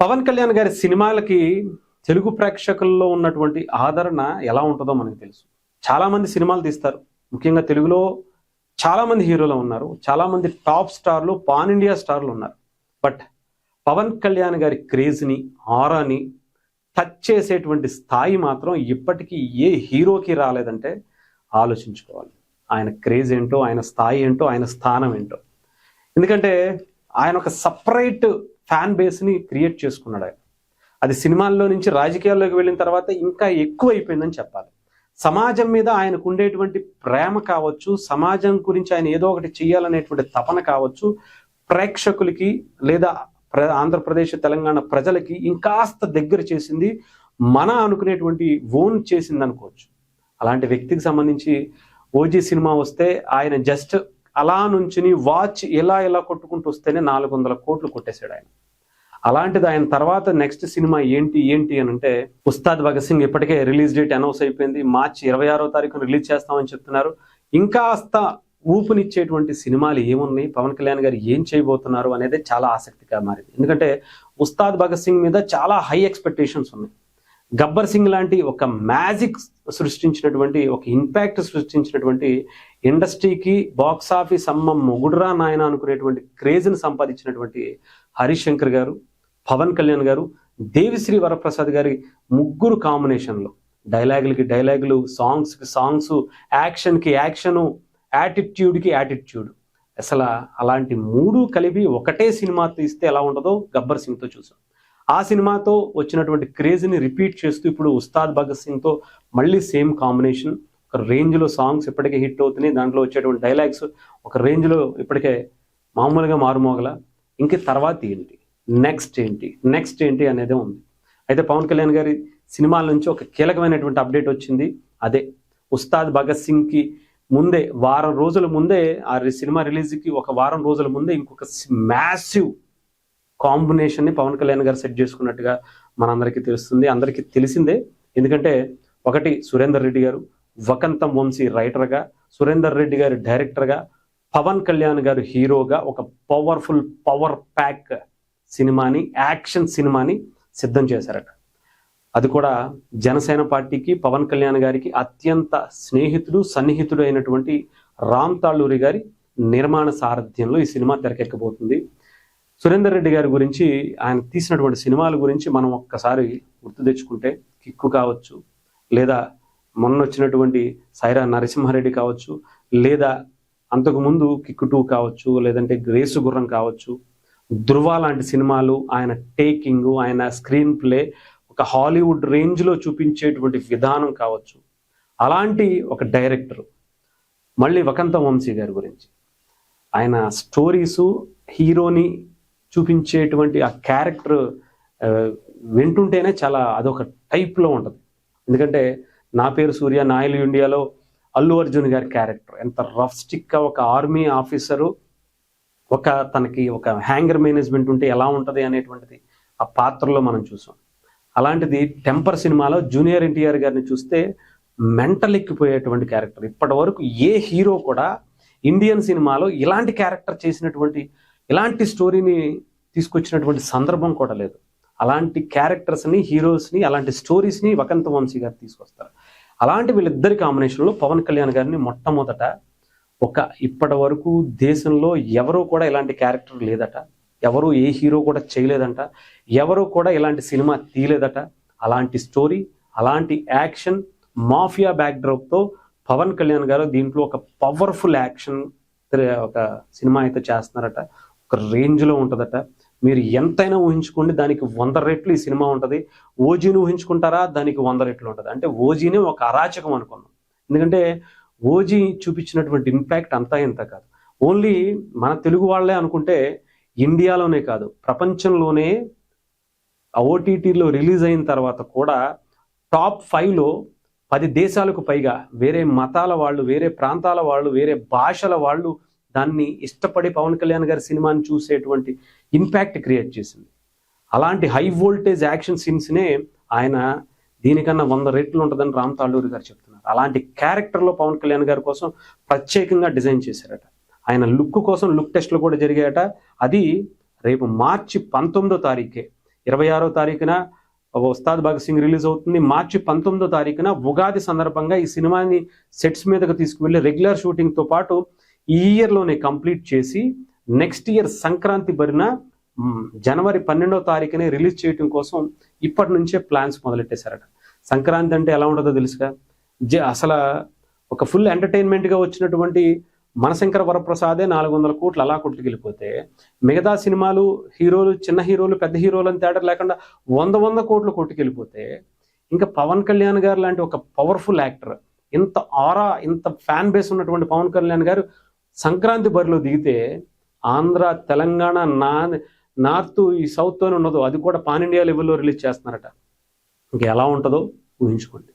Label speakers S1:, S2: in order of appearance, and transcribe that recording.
S1: పవన్ కళ్యాణ్ గారి సినిమాలకి తెలుగు ప్రేక్షకుల్లో ఉన్నటువంటి ఆదరణ ఎలా ఉంటుందో మనకు తెలుసు. చాలామంది సినిమాలు తీస్తారు. ముఖ్యంగా తెలుగులో చాలామంది హీరోలు ఉన్నారు. చాలామంది టాప్ స్టార్లు పాన్ ఇండియా స్టార్లు ఉన్నారు. బట్ పవన్ కళ్యాణ్ గారి క్రేజ్ని ఆరాని టచ్ చేసేటువంటి స్థాయి మాత్రం ఇప్పటికీ ఏ హీరోకి రాలేదంటే ఆలోచించుకోవాలి. ఆయన క్రేజ్ ఏంటో ఆయన స్థాయి ఏంటో ఆయన స్థానం ఏంటో. ఎందుకంటే ఆయన ఒక సపరేట్ ఫ్యాన్ బేస్ని క్రియేట్ చేసుకున్నాడు ఆయన. అది సినిమాల్లో నుంచి రాజకీయాల్లోకి వెళ్ళిన తర్వాత ఇంకా ఎక్కువ అయిపోయిందని చెప్పాలి. సమాజం మీద ఆయనకు ఉండేటువంటి ప్రేమ కావచ్చు సమాజం గురించి ఆయన ఏదో ఒకటి చేయాలనేటువంటి తపన కావచ్చు ప్రేక్షకులకి లేదా ప్ర- ఆంధ్రప్రదేశ్ తెలంగాణ ప్రజలకి ఇంకాస్త దగ్గర చేసింది మన అనుకునేటువంటి ఓన్ చేసింది అనుకోవచ్చు అలాంటి వ్యక్తికి సంబంధించి ఓజీ సినిమా వస్తే ఆయన జస్ట్ అలా నుంచుని వాచ్ ఎలా ఎలా కొట్టుకుంటూ వస్తేనే నాలుగు వందల కోట్లు కొట్టేశాడు ఆయన. అలాంటిది ఆయన తర్వాత నెక్స్ట్ సినిమా ఏంటి ఏంటి అని అంటే ఉస్తాద్ భగత్ సింగ్ ఇప్పటికే రిలీజ్ డేట్ అనౌన్స్ అయిపోయింది. మార్చి ఇరవై ఆరో తారీఖున రిలీజ్ చేస్తామని చెప్తున్నారు. ఇంకాస్త ఊపునిచ్చేటువంటి సినిమాలు ఏమున్నాయి? పవన్ కళ్యాణ్ గారు ఏం చేయబోతున్నారు అనేది చాలా ఆసక్తిగా మారింది. ఎందుకంటే ఉస్తాద్ భగత్ సింగ్ మీద చాలా హై ఎక్స్పెక్టేషన్స్ ఉన్నాయి. గబ్బర్ సింగ్ లాంటి ఒక మ్యాజిక్ సృష్టించినటువంటి ఒక ఇంపాక్ట్ సృష్టించినటువంటి ఇండస్ట్రీకి బాక్స్ ఆఫీస్ అమ్మ మొగుడురా నాయన అనుకునేటువంటి క్రేజ్ని సంపాదించినటువంటి హరిశంకర్ గారు పవన్ కళ్యాణ్ గారు దేవిశ్రీ వరప్రసాద్ గారి ముగ్గురు కాంబినేషన్లో డైలాగులకి డైలాగులు సాంగ్స్కి సాంగ్స్ యాక్షన్కి యాక్షను యాటిట్యూడ్కి యాటిట్యూడ్. అసలు అలాంటి మూడు కలిపి ఒకటే సినిమా తీస్తే ఎలా ఉంటుందో గబ్బర్ సింగ్తో చూసాం. ఆ సినిమాతో వచ్చినటువంటి క్రేజ్ని రిపీట్ చేస్తూ ఇప్పుడు ఉస్తాద్ భగత్ సింగ్తో మళ్ళీ సేమ్ కాంబినేషన్. ఒక రేంజ్లో సాంగ్స్ ఇప్పటికే హిట్ అవుతున్నాయి. దాంట్లో వచ్చేటువంటి డైలాగ్స్ ఒక రేంజ్లో ఇప్పటికే మామూలుగా మారుమోగల. ఇంక తర్వాత ఏంటి? నెక్స్ట్ ఏంటి? నెక్స్ట్ ఏంటి అనేది ఉంది. అయితే పవన్ కళ్యాణ్ గారి సినిమాల నుంచి ఒక కీలకమైనటువంటి అప్డేట్ వచ్చింది. అదే ఉస్తాద్ భగత్ సింగ్కి ముందే వారం రోజుల ముందే ఆ సినిమా రిలీజ్కి ఒక వారం రోజుల ముందే ఇంకొక మ్యాసివ్ కాంబినేషన్ని పవన్ కళ్యాణ్ గారు సెట్ చేసుకున్నట్టుగా మనందరికీ తెలుస్తుంది. అందరికీ తెలిసిందే. ఎందుకంటే ఒకటి సురేందర్ రెడ్డి గారు వకంతం వంశీ రైటర్గా సురేందర్ రెడ్డి గారు డైరెక్టర్గా పవన్ కళ్యాణ్ గారు హీరోగా ఒక పవర్ఫుల్ పవర్ ప్యాక్ సినిమాని యాక్షన్ సినిమాని సిద్ధం చేశారట. అది కూడా జనసేన పార్టీకి పవన్ కళ్యాణ్ గారికి అత్యంత స్నేహితుడు సన్నిహితుడు అయినటువంటి రామ్ తాళ్ళూరి గారి నిర్మాణ సారథ్యంలో ఈ సినిమా తెరకెక్కబోతుంది సురేందర్ రెడ్డి గారి గురించి ఆయన తీసినటువంటి సినిమాల గురించి మనం ఒక్కసారి గుర్తు తెచ్చుకుంటే కిక్కు కావచ్చు లేదా మొన్న వచ్చినటువంటి సైరా నరసింహారెడ్డి కావచ్చు లేదా అంతకుముందు కిక్కు టూ కావచ్చు లేదంటే గ్రేసు గుర్రం కావచ్చు ధృవ లాంటి సినిమాలు ఆయన టేకింగ్ ఆయన స్క్రీన్ ప్లే ఒక హాలీవుడ్ రేంజ్లో చూపించేటువంటి విధానం కావచ్చు. అలాంటి ఒక డైరెక్టర్ మళ్ళీ వకంత వంశీ గారి గురించి. ఆయన స్టోరీసు హీరోని చూపించేటువంటి ఆ క్యారెక్టర్ వింటుంటేనే చాలా అదొక టైప్లో ఉంటుంది. ఎందుకంటే నా పేరు సూర్య నాయలు ఇండియాలో అల్లు అర్జున్ గారి క్యారెక్టర్ ఎంత రఫ్ స్టిక్గా ఒక ఆర్మీ ఆఫీసరు ఒక తనకి ఒక హ్యాంగర్ మేనేజ్మెంట్ ఉంటే ఎలా ఉంటుంది అనేటువంటిది ఆ పాత్రలో మనం చూసాం. అలాంటిది టెంపర్ సినిమాలో జూనియర్ ఎన్టీఆర్ గారిని చూస్తే మెంటల్ ఎక్కిపోయేటువంటి క్యారెక్టర్ ఇప్పటి వరకు ఏ హీరో కూడా ఇండియన్ సినిమాలో ఇలాంటి క్యారెక్టర్ చేసినటువంటి ఇలాంటి స్టోరీని తీసుకొచ్చినటువంటి సందర్భం కూడా లేదు. అలాంటి క్యారెక్టర్స్ని హీరోస్ని అలాంటి స్టోరీస్ని వకంత వంశీ గారు తీసుకొస్తారు. అలాంటి వీళ్ళిద్దరి కాంబినేషన్లో పవన్ కళ్యాణ్ గారిని మొట్టమొదట ఒక ఇప్పటి వరకు దేశంలో ఎవరూ కూడా ఇలాంటి క్యారెక్టర్ లేదట. ఎవరు ఏ హీరో కూడా చేయలేదంట. ఎవరు కూడా ఇలాంటి సినిమా తీయలేదట. అలాంటి స్టోరీ అలాంటి యాక్షన్ మాఫియా బ్యాక్డ్రాప్తో పవన్ కళ్యాణ్ గారు దీంట్లో ఒక పవర్ఫుల్ యాక్షన్ ఒక సినిమా అయితే చేస్తున్నారట. ఒక రేంజ్లో ఉంటుందట. మీరు ఎంతైనా ఊహించుకోండి దానికి వంద రెట్లు ఈ సినిమా ఉంటుంది. ఓజీని ఊహించుకుంటారా? దానికి వంద రెట్లు ఉంటుంది. అంటే ఓజీని ఒక అరాచకం అనుకున్నాం. ఎందుకంటే ఓజీ చూపించినటువంటి ఇంపాక్ట్ అంతా ఇంత కాదు. ఓన్లీ మన తెలుగు వాళ్ళే అనుకుంటే ఇండియాలోనే కాదు ప్రపంచంలోనే ఓటీటీలో రిలీజ్ అయిన తర్వాత కూడా టాప్ ఫైవ్లో పది దేశాలకు పైగా వేరే మతాల వాళ్ళు వేరే ప్రాంతాల వాళ్ళు వేరే భాషల వాళ్ళు దాన్ని ఇష్టపడి పవన్ కళ్యాణ్ గారి సినిమాని చూసేటువంటి ఇంపాక్ట్ క్రియేట్ చేసింది. అలాంటి హై వోల్టేజ్ యాక్షన్ సీన్స్నే ఆయన దీనికన్నా వంద రెట్లు ఉంటుందని రామ్ తాళూరి గారు చెప్తున్నారు. అలాంటి క్యారెక్టర్లో పవన్ కళ్యాణ్ గారి కోసం ప్రత్యేకంగా డిజైన్ చేశారట. ఆయన లుక్ కోసం లుక్ టెస్ట్లు కూడా జరిగాయట. అది రేపు మార్చి పంతొమ్మిదో తారీఖే. ఇరవై ఆరో తారీఖున ఉస్తాద్ భగత్ సింగ్ రిలీజ్ అవుతుంది. మార్చి పంతొమ్మిదో తారీఖున ఉగాది సందర్భంగా ఈ సినిమాని సెట్స్ మీదకు తీసుకువెళ్ళి రెగ్యులర్ షూటింగ్తో పాటు ఈ ఇయర్లోనే కంప్లీట్ చేసి నెక్స్ట్ ఇయర్ సంక్రాంతి బరిన జనవరి పన్నెండవ తారీఖునే రిలీజ్ చేయడం కోసం ఇప్పటి నుంచే ప్లాన్స్ మొదలెట్టేశారట. సంక్రాంతి అంటే ఎలా ఉండదో తెలుసుగా? జ అసలు ఒక ఫుల్ ఎంటర్టైన్మెంట్గా వచ్చినటువంటి మనశంకర వరప్రసాదే నాలుగు వందల కోట్లు అలా కొట్టుకెళ్ళిపోతే మిగతా సినిమాలు హీరోలు చిన్న హీరోలు పెద్ద హీరోలు అని తేడా లేకుండా వంద వంద కోట్లు కొట్టుకెళ్ళిపోతే ఇంకా పవన్ కళ్యాణ్ గారు లాంటి ఒక పవర్ఫుల్ యాక్టర్ ఇంత ఆరా ఇంత ఫ్యాన్ బేస్ ఉన్నటువంటి పవన్ కళ్యాణ్ గారు సంక్రాంతి బరిలో దిగితే ఆంధ్ర తెలంగాణ నా నార్త్ ఈ సౌత్ అని ఉన్నదో అది కూడా పాన్ ఇండియా లెవెల్లో రిలీజ్ చేస్తున్నారట. ఇంకా ఎలా ఉంటుందో ఊహించుకోండి.